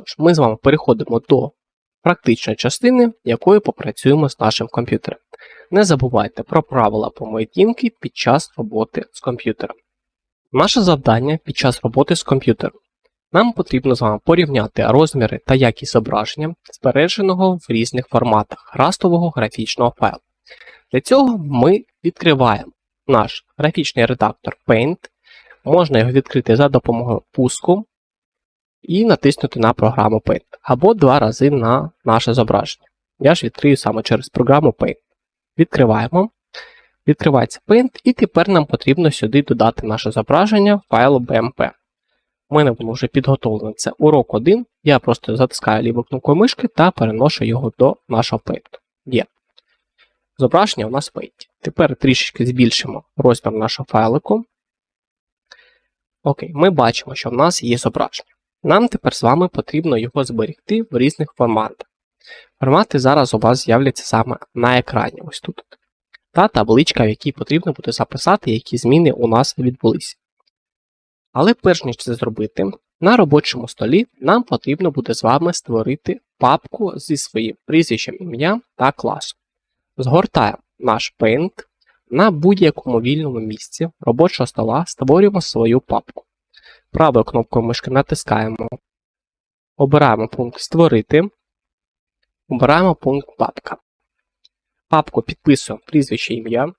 Тож, Ми з вами переходимо до практичної частини, якою попрацюємо з нашим комп'ютером. Не забувайте про правила поведінки під час роботи з комп'ютером. Наше завдання під час роботи з комп'ютером. Нам потрібно з вами порівняти розміри та якість зображення, збереженого в різних форматах растового графічного файлу. Для цього ми відкриваємо наш графічний редактор Paint. Можна його відкрити за допомогою пуску і натиснути на програму Paint, або два рази на наше зображення. Я ж відкрию саме через програму Paint. Відкриваємо. Відкривається Paint, і тепер нам потрібно сюди додати наше зображення файлу BMP. У мене воно вже підготовлене. Це урок 1. Я просто затискаю ліву кнопку мишки та переношу його до нашого Paint. Є. Зображення у нас в Paint. Тепер трішечки збільшимо розмір нашого файлику. Окей, ми бачимо, що в нас є зображення. Нам тепер з вами потрібно його зберегти в різних форматах. Формати зараз у вас з'являться саме на екрані, ось тут. Та табличка, в якій потрібно буде записати, які зміни у нас відбулися. Але перш ніж це зробити, на робочому столі нам потрібно буде з вами створити папку зі своїм прізвищем ім'я та класом. Згортаємо наш Paint на будь-якому вільному місці робочого стола створюємо свою папку. Правою кнопкою мишки натискаємо, обираємо пункт Створити, обираємо пункт Папка. Папку підписуємо прізвище ім'я.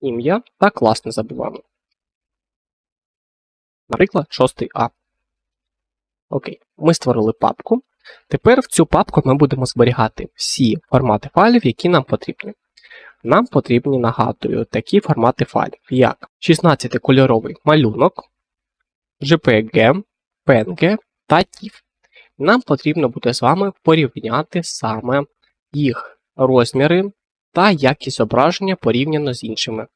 Ім'я та клас не забуваємо. Наприклад, 6А. Окей, ми створили папку. Тепер в цю папку ми будемо зберігати всі формати файлів, які нам потрібні. Нам потрібні, нагадую, такі формати файлів, як 16-кольоровий малюнок, JPG, PNG та TIFF. Нам потрібно буде з вами порівняти саме їх розміри та якість зображення порівняно з іншими.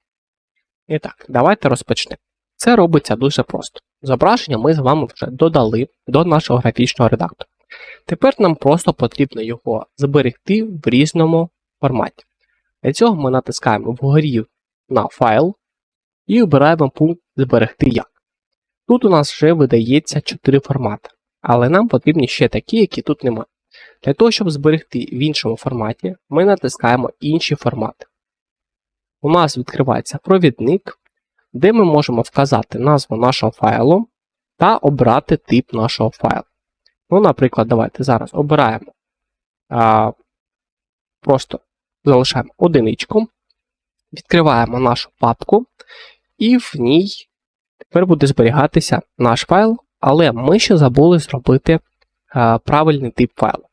І так, давайте розпочнемо. Це робиться дуже просто. Зображення ми з вами вже додали до нашого графічного редактора. Тепер нам просто потрібно його зберегти в різному форматі. Для цього ми натискаємо вгорі на файл і обираємо пункт Зберегти як. Тут у нас вже видається 4 формати, але нам потрібні ще такі, які тут немає. Для того, щоб зберегти в іншому форматі, ми натискаємо інші формати. У нас відкривається провідник, де ми можемо вказати назву нашого файлу та обрати тип нашого файлу. Ну, наприклад, давайте зараз обираємо а, просто залишаємо одиничку, відкриваємо нашу папку, і в ній тепер буде зберігатися наш файл, але ми ще забули зробити а, правильний тип файлу.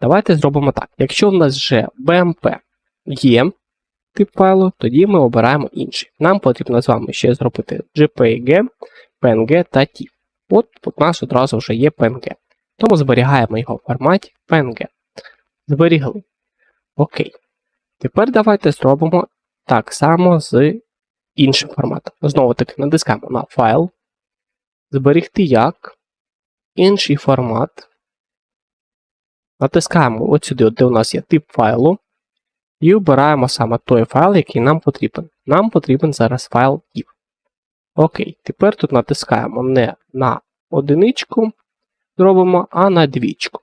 Давайте зробимо так. Якщо в нас вже BMP є тип файлу, тоді ми обираємо інший. Нам потрібно з вами ще зробити JPEG, PNG та TIFF. От у нас одразу вже є PNG. Тому зберігаємо його в форматі PNG. Зберігли. Окей. Тепер давайте зробимо так само з іншим форматом. Знову таки натискаємо на файл, зберегти як, інший формат. Натискаємо от сюди, де у нас є тип файлу, і обираємо саме той файл, який нам потрібен. Нам потрібен зараз файл TIFF. Окей, тепер тут натискаємо не на одиничку, зробимо, а на двічку.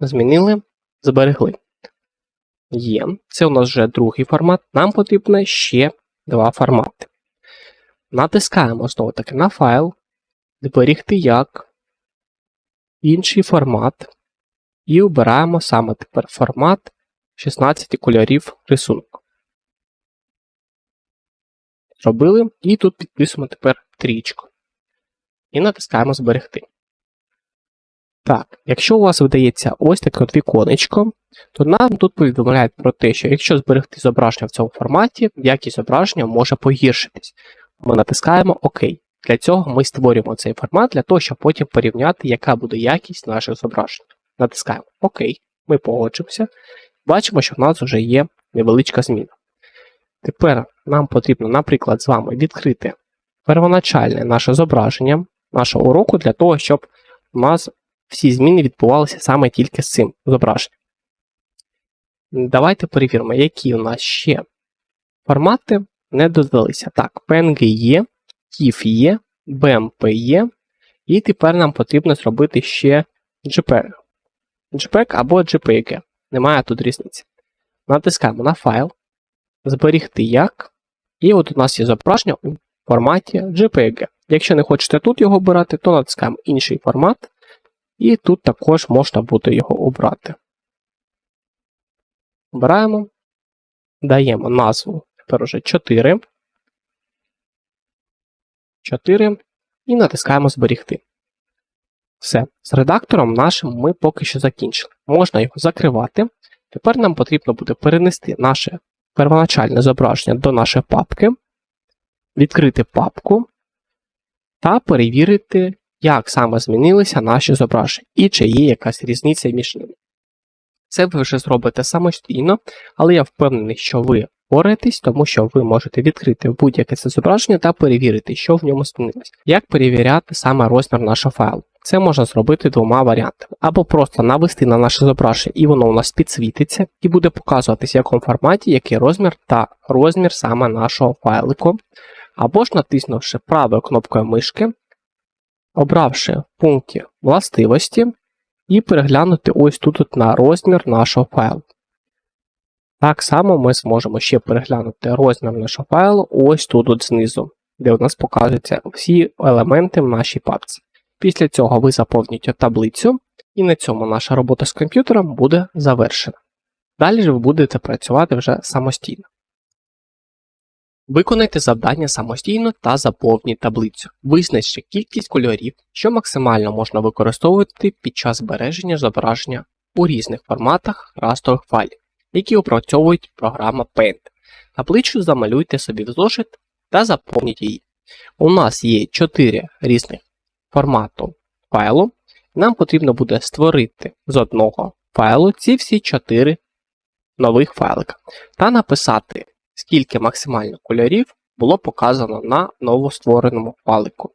Змінили, зберегли. Є. Це у нас вже другий формат. Нам потрібно ще два формати. Натискаємо знову таки на файл, зберігти як, інший формат. І обираємо саме тепер формат 16 кольорів рисунку. Зробили. І тут підписуємо тепер трічку. І натискаємо Зберегти. Так, якщо у вас видається ось таке от віконечко, то нам тут повідомляють про те, що якщо зберегти зображення в цьому форматі, якість зображення може погіршитись. Ми натискаємо ОК. Для цього ми створюємо цей формат для того, щоб потім порівняти, яка буде якість наших зображень. Натискаємо ОК. Ми погоджуємося. Бачимо, що в нас вже є невеличка зміна. Тепер нам потрібно, наприклад, з вами відкрити первоначальне наше зображення нашого уроку для того, щоб у нас всі зміни відбувалися саме тільки з цим зображенням. Давайте перевіримо, які у нас ще формати не додалися. Так, PNG є, TIFF є, BMP є, і тепер нам потрібно зробити ще JPEG. JPEG або JPEG. Немає тут різниці. Натискаємо на файл, зберігти як. І от у нас є зображення у форматі JPEG. Якщо не хочете тут його обирати, то натискаємо інший формат, і тут також можна буде його обрати. Обираємо, даємо назву тепер уже 4. 4 і натискаємо Зберігти. Все, з редактором нашим ми поки що закінчили. Можна його закривати. Тепер нам потрібно буде перенести наше первоначальне зображення до нашої папки, відкрити папку та перевірити, як саме змінилися наші зображення і чи є якась різниця між ними. Це ви вже зробите самостійно, але я впевнений, що ви впораєтесь, тому що ви можете відкрити будь-яке це зображення та перевірити, що в ньому змінилось. Як перевіряти саме розмір нашого файлу? Це можна зробити двома варіантами. Або просто навести на наше зображення, і воно у нас підсвітиться, і буде показуватись в якому форматі, який розмір та розмір саме нашого файлику. Або ж натиснувши правою кнопкою мишки, обравши в пункті властивості, і переглянути ось тут на розмір нашого файлу. Так само ми зможемо ще переглянути розмір нашого файлу ось тут от знизу, де у нас показуються всі елементи в нашій папці. Після цього ви заповнюєте таблицю, і на цьому наша робота з комп'ютером буде завершена. Далі ж ви будете працювати вже самостійно. Виконайте завдання самостійно та заповніть таблицю. Визначте кількість кольорів, що максимально можна використовувати під час збереження зображення у різних форматах растрових файлів, які опрацьовують програма Paint. Табличку замалюйте собі в зошит та заповніть її. У нас є 4 різних формату файлу. Нам потрібно буде створити з одного файлу ці всі 4 нових файлика та написати скільки максимально кольорів було показано на новоствореному файлику.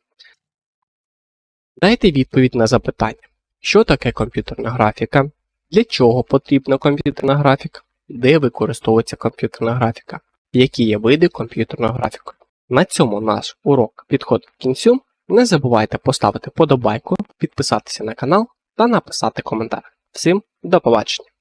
Дайте відповідь на запитання, що таке комп'ютерна графіка, для чого потрібна комп'ютерна графіка, де використовується комп'ютерна графіка, які є види комп'ютерної графіки. На цьому наш урок підходить к кінцю. Не забувайте поставити подобайку, підписатися на канал та написати коментар. Всім до побачення!